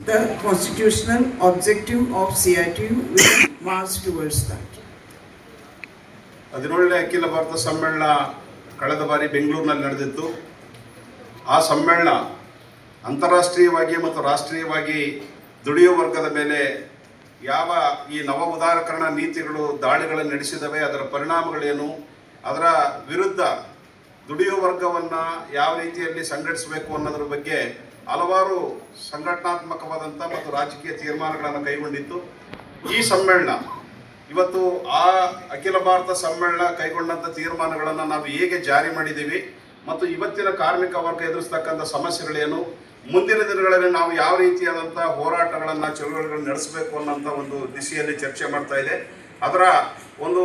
the constitutional objective of CITU will march towards that. ಹದಿನೇಳನೇ ಅಖಿಲ ಭಾರತ ಸಮ್ಮೇಳನ ಕಳೆದ ಬಾರಿ ಬೆಂಗಳೂರಿನಲ್ಲಿ ನಡೆದಿತ್ತು ಆ ಸಮ್ಮೇಳನ ಅಂತಾರಾಷ್ಟ್ರೀಯವಾಗಿ ಮತ್ತು ರಾಷ್ಟ್ರೀಯವಾಗಿ ದುಡಿಯೋ ವರ್ಗದ ಮೇಲೆ ಯಾವ ಈ ನವ ಉದಾರೀಕರಣ ನೀತಿಗಳು ದಾಳಿಗಳನ್ನು ನಡೆಸಿದವೆ, ಅದರ ಪರಿಣಾಮಗಳೇನು, ಅದರ ವಿರುದ್ಧ ದುಡಿಯೋ ವರ್ಗವನ್ನು ಯಾವ ರೀತಿಯಲ್ಲಿ ಸಂಘಟಿಸಬೇಕು ಅನ್ನೋದ್ರ ಬಗ್ಗೆ ಹಲವಾರು ಸಂಘಟನಾತ್ಮಕವಾದಂಥ ಮತ್ತು ರಾಜಕೀಯ ತೀರ್ಮಾನಗಳನ್ನು ಕೈಗೊಂಡಿತ್ತು. ಈ ಸಮ್ಮೇಳನ, ಇವತ್ತು ಆ ಅಖಿಲ ಭಾರತ ಸಮ್ಮೇಳನ ಕೈಗೊಂಡಂಥ ತೀರ್ಮಾನಗಳನ್ನು ನಾವು ಹೇಗೆ ಜಾರಿ ಮಾಡಿದ್ದೀವಿ ಮತ್ತು ಇವತ್ತಿನ ಕಾರ್ಮಿಕ ವರ್ಗ ಎದುರಿಸ್ತಕ್ಕಂಥ ಸಮಸ್ಯೆಗಳೇನು, ಮುಂದಿನ ದಿನಗಳಲ್ಲಿ ನಾವು ಯಾವ ರೀತಿಯಾದಂಥ ಹೋರಾಟಗಳನ್ನು, ಚಳುವಳಿಗಳನ್ನು ನಡೆಸಬೇಕು ಅನ್ನೋಂಥ ಒಂದು ದಿಸೆಯಲ್ಲಿ ಚರ್ಚೆ ಮಾಡ್ತಾ ಇದೆ. ಅದರ ಒಂದು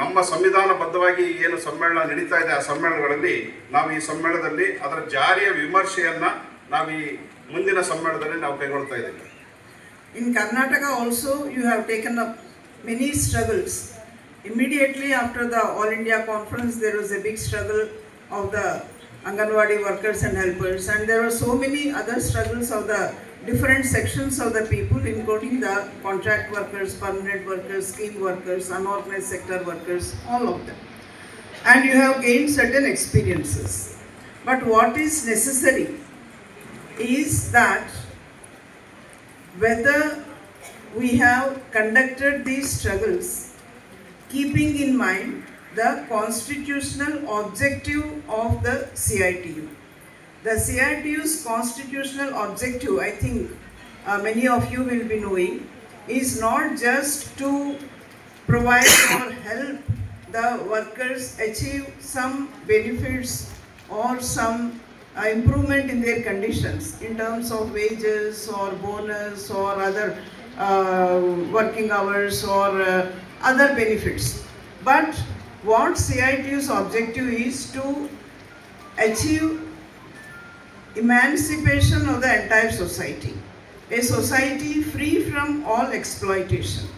ನಮ್ಮ ಸಂವಿಧಾನಬದ್ಧವಾಗಿ ಏನು ಸಮ್ಮೇಳನ ನಡೀತಾ ಇದೆ ಆ ಸಮ್ಮೇಳನಗಳಲ್ಲಿ, ನಾವು ಈ ಸಮ್ಮೇಳನದಲ್ಲಿ ಅದರ ಜಾರಿಯ ವಿಮರ್ಶೆಯನ್ನು ನಾವು ಈ ಮುಂದಿನ ಸಮ್ಮೇಳನದಲ್ಲಿ ನಾವು ಕೈಗೊಳ್ತಾ ಇದ್ದೇವೆ In Karnataka also, you have taken up many struggles. Immediately after the All India conference, there was a big struggle of the Anganwadi workers and helpers, and there were so many other struggles of the different sections of the people, including the contract workers, permanent workers, scheme workers, unorganized sector workers, all of them. And you have gained certain experiences. But what is necessary is that whether we have conducted these struggles keeping in mind the constitutional objective of the CITU. The CITU's constitutional objective, I think uh, many of you will be knowing, is not just to provide or help the workers achieve some benefits or some improvement in their conditions in terms of wages or bonus or other uh, working hours or uh, other benefits. But what CITU's objective is to achieve emancipation of the entire society, a society free from all exploitation.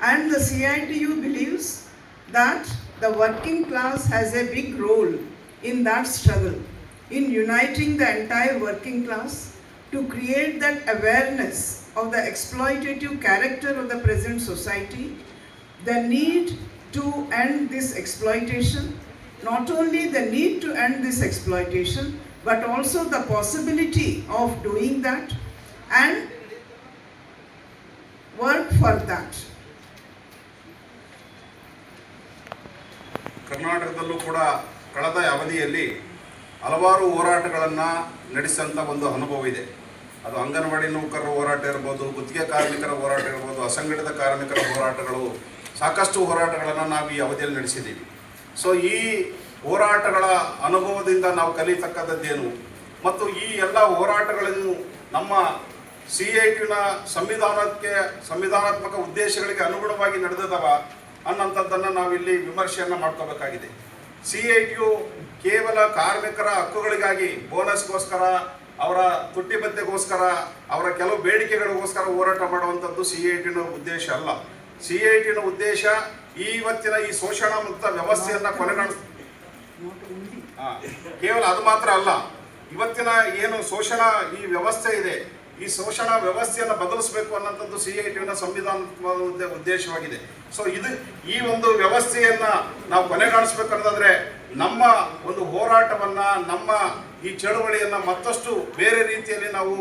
And the CITU believes that the working class has a big role in that struggle, in uniting the entire working class to create that awareness of the exploitative character of the present society, the need to end this exploitation, not only the need to end this exploitation, but also the possibility of doing that and work for that. ಕರ್ನಾಟಕದಲ್ಲೂ ಕೂಡ ಕಳೆದ ಅವಧಿಯಲ್ಲಿ ಹಲವಾರು ಹೋರಾಟಗಳನ್ನು ನಡೆಸಿದಂಥ ಒಂದು ಅನುಭವ ಇದೆ. ಅದು ಅಂಗನವಾಡಿ ನೌಕರರ ಹೋರಾಟ ಇರ್ಬೋದು, ಗುತ್ತಿಗೆ ಕಾರ್ಮಿಕರ ಹೋರಾಟ ಇರ್ಬೋದು, ಅಸಂಘಟಿತ ಕಾರ್ಮಿಕರ ಹೋರಾಟಗಳು, ಸಾಕಷ್ಟು ಹೋರಾಟಗಳನ್ನು ನಾವು ಈ ಅವಧಿಯಲ್ಲಿ ನಡೆಸಿದ್ದೀವಿ. ಸೊ ಈ ಹೋರಾಟಗಳ ಅನುಭವದಿಂದ ನಾವು ಕಲಿತಕ್ಕಂಥದ್ದೇನು? ಮತ್ತು ಈ ಎಲ್ಲ ಹೋರಾಟಗಳನ್ನು ನಮ್ಮ ಸಿ ಐ ಟಿನ ಸಂವಿಧಾನಕ್ಕೆ, ಸಂವಿಧಾನಾತ್ಮಕ ಉದ್ದೇಶಗಳಿಗೆ ಅನುಗುಣವಾಗಿ ನಡೆದದವ ಅನ್ನೋಂಥದ್ದನ್ನು ನಾವಿಲ್ಲಿ ವಿಮರ್ಶೆಯನ್ನು ಮಾಡ್ಕೋಬೇಕಾಗಿದೆ. ಸಿ ಐ ಟಿಯು ಕೇವಲ ಕಾರ್ಮಿಕರ ಹಕ್ಕುಗಳಿಗಾಗಿ ಬೋನಸ್ಗೋಸ್ಕರ, ಅವರ ತುಟ್ಟಿ ಭತ್ಯೆಗೋಸ್ಕರ ಅವರ ಕೆಲವು ಬೇಡಿಕೆಗಳಿಗೋಸ್ಕರ ಹೋರಾಟ ಮಾಡುವಂಥದ್ದು ಸಿ ಐ ಟಿನ ಉದ್ದೇಶ ಅಲ್ಲ. ಸಿ ಐ ಟಿನ ಉದ್ದೇಶ ಇವತ್ತಿನ ಈ ಶೋಷಣ ಮುಕ್ತ ವ್ಯವಸ್ಥೆಯನ್ನು ಕೊನೆಗಾಣ ಕೇವಲ ಅದು ಮಾತ್ರ ಅಲ್ಲ. ಇವತ್ತಿನ ಏನು ಶೋಷಣ ಈ ವ್ಯವಸ್ಥೆ ಇದೆ ಈ ಶೋಷಣ ವ್ಯವಸ್ಥೆಯನ್ನು ಬದಲಿಸಬೇಕು ಅನ್ನೋಂಥದ್ದು ಸಿ ಐ ಟಿನ ಸಂವಿಧಾನದ ಉದ್ದೇ- ಉದ್ದೇಶವಾಗಿದೆ. ಸೊ ಇದು ಈ ಒಂದು ವ್ಯವಸ್ಥೆಯನ್ನ ನಾವು ಕೊನೆಗಾಣಿಸ್ಬೇಕಂತಂದ್ರೆ ನಮ್ಮ ಒಂದು ಹೋರಾಟವನ್ನ, ನಮ್ಮ ಈ ಚಳುವಳಿಯನ್ನು ಮತ್ತಷ್ಟು ಬೇರೆ ರೀತಿಯಲ್ಲಿ ನಾವು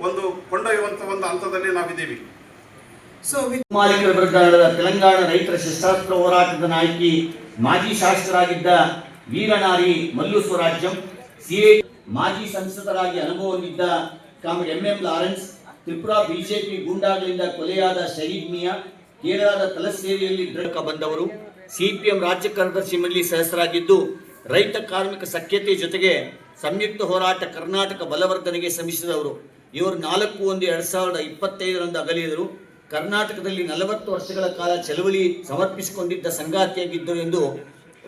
ಒಂದು ಕೊಂಡೊಯ್ಯುವಂತ ಒಂದು ಹಂತದಲ್ಲಿ ನಾವಿದ್ದೀವಿ. ಸೊ ಮಾಲೀಕರ ವಿರುದ್ಧ ತೆಲಂಗಾಣ ರೈತರ ಶಸ್ತ್ರಾಸ್ತ್ರ ಹೋರಾಟದ ನಾಯಕಿ, ಮಾಜಿ ಶಾಸಕರಾಗಿದ್ದ ವೀರನಾರಿ ಮಲ್ಲು ಸ್ವರಾಜ್ಯಂ ಸಿ ಮಾಜಿ ಸಂಸದರಾಗಿ ಅನುಭವ ಹೊಂದಿದ್ದ comrade M M Lawrence, Tripura BJP ಗೂಂಡಾಗಳಿಂದ ಕೊಲೆಯಾದ ಶಹೀದ್ ಮಿಯಾ, ಕೇರಳದ ತಲಸೇರಿಯಲ್ಲಿ ಡ್ರಗ್ ಬಂದವರು. ಸಿಪಿಎಂ ರಾಜ್ಯ ಕಾರ್ಯದರ್ಶಿ ಮಂಡಳಿ ಸದಸ್ಯರಾಗಿದ್ದು, ರೈತ ಕಾರ್ಮಿಕ ಸಖ್ಯತೆ ಜೊತೆಗೆ ಸಂಯುಕ್ತ ಹೋರಾಟ ಕರ್ನಾಟಕ ಬಲವರ್ಧನೆಗೆ ಶ್ರಮಿಸಿದವರು. ಇವರು ನಾಲ್ಕು ಒಂದು ಎರಡ್ ಸಾವಿರದ ಇಪ್ಪತ್ತೈದರಂದು ಅಗಲಿದರು. ಕರ್ನಾಟಕದಲ್ಲಿ ನಲವತ್ತು ವರ್ಷಗಳ ಕಾಲ ಚಳವಳಿ ಸಮರ್ಪಿಸಿಕೊಂಡಿದ್ದ ಸಂಗಾತಿಯಾಗಿದ್ದರು ಎಂದು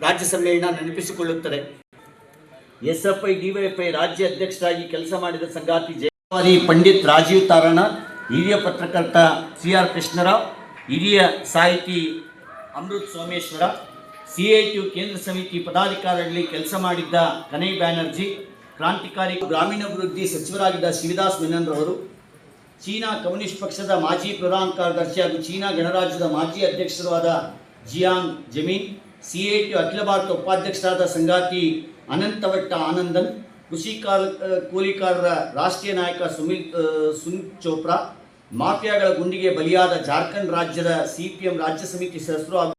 ರಾಜ್ಯ ಸಮ್ಮೇಳನ ನೆನಪಿಸಿಕೊಳ್ಳುತ್ತದೆ. ಎಸ್ಎಫ್ಐ ಡಿವೈಎಫ್ಐ ರಾಜ್ಯ ಅಧ್ಯಕ್ಷರಾಗಿ ಕೆಲಸ ಮಾಡಿದ ಸಂಗಾತಿ ಜಯವಾರಿ ಪಂಡಿತ್ ರಾಜೀವ್ ತಾರಣ, ಹಿರಿಯ ಪತ್ರಕರ್ತ ಸಿ ಆರ್ ಕೃಷ್ಣರಾವ್, ಹಿರಿಯ ಸಾಹಿತಿ Amrit Someshwar C I T ಕೇಂದ್ರ ಸಮಿತಿ ಪದಾಧಿಕಾರಿಗಳಲ್ಲಿ ಕೆಲಸ ಮಾಡಿದ್ದ ಕನೈ ಬ್ಯಾನರ್ಜಿ, ಕ್ರಾಂತಿಕಾರಿ ಗ್ರಾಮೀಣಾಭಿವೃದ್ಧಿ ಸಚಿವರಾಗಿದ್ದ ಶಿವದಾಸ್ ಮೆನನ್ ರವರು ಚೀನಾ ಕಮ್ಯುನಿಸ್ಟ್ ಪಕ್ಷದ ಮಾಜಿ ಪ್ರಧಾನ ಕಾರ್ಯದರ್ಶಿ ಹಾಗೂ ಚೀನಾ ಗಣರಾಜ್ಯದ ಮಾಜಿ ಅಧ್ಯಕ್ಷರಾದ ಜಿಯಾಂಗ್ ಜಮೀನ್ ಸಿಎಟಿ ಅಖಿಲ ಭಾರತ ಉಪಾಧ್ಯಕ್ಷರಾದ ಸಂಗಾತಿ ಅನಂತವಟ್ಟ ಆನಂದನ್ ಕೃಷಿ ಕಾಲ ಕೂಲಿಕಾರರ ರಾಷ್ಟ್ರೀಯ ನಾಯಕ ಸುಮಿತ್ ಸುನಿಲ್ ಚೋಪ್ರಾ, ಮಾಫಿಯಾಗಳ ಗುಂಡಿಗೆ ಬಲಿಯಾದ ಜಾರ್ಖಂಡ್ ರಾಜ್ಯದ ಸಿಪಿಎಂ ರಾಜ್ಯ ಸಮಿತಿ ಸದಸ್ಯರು